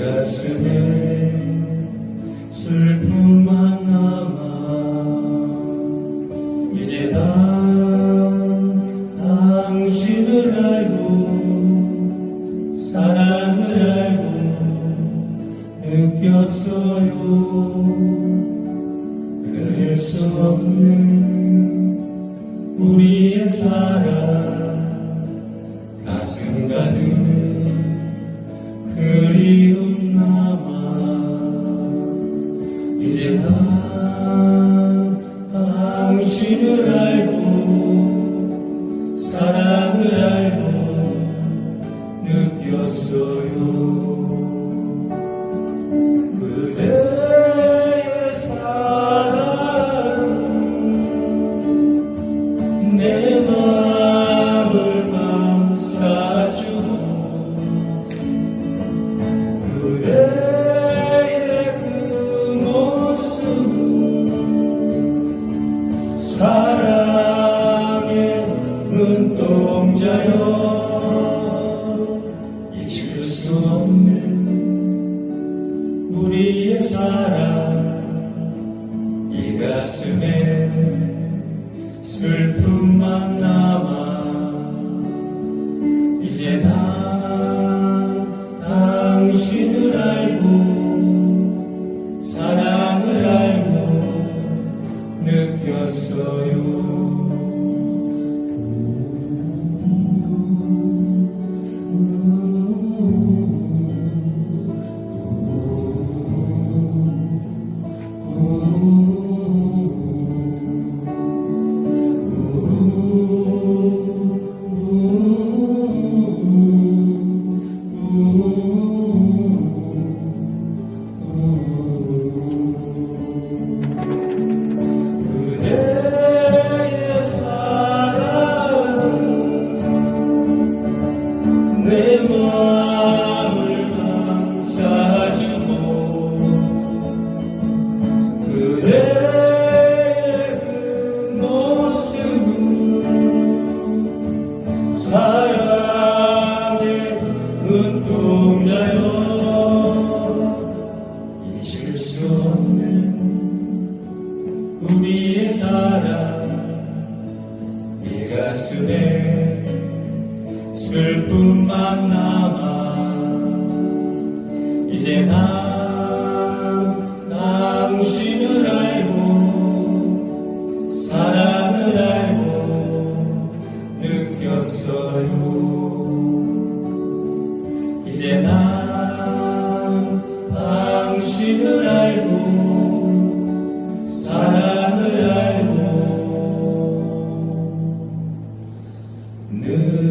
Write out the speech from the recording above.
가슴에 슬픔만 남아 이제 다 당신을 알고 사랑을 알고 느꼈어요. 그릴 수 없는 우리의 사랑 가슴 가득 진심을 알고 사랑을 알고 느꼈어요. 사랑의 눈동자여. 잊을 수 없는 You. 뿐만 남아. 이제 난 당신을 알고 사랑을 알고 느꼈어요. 이제 난 당신을 알고 사랑을 알고 늘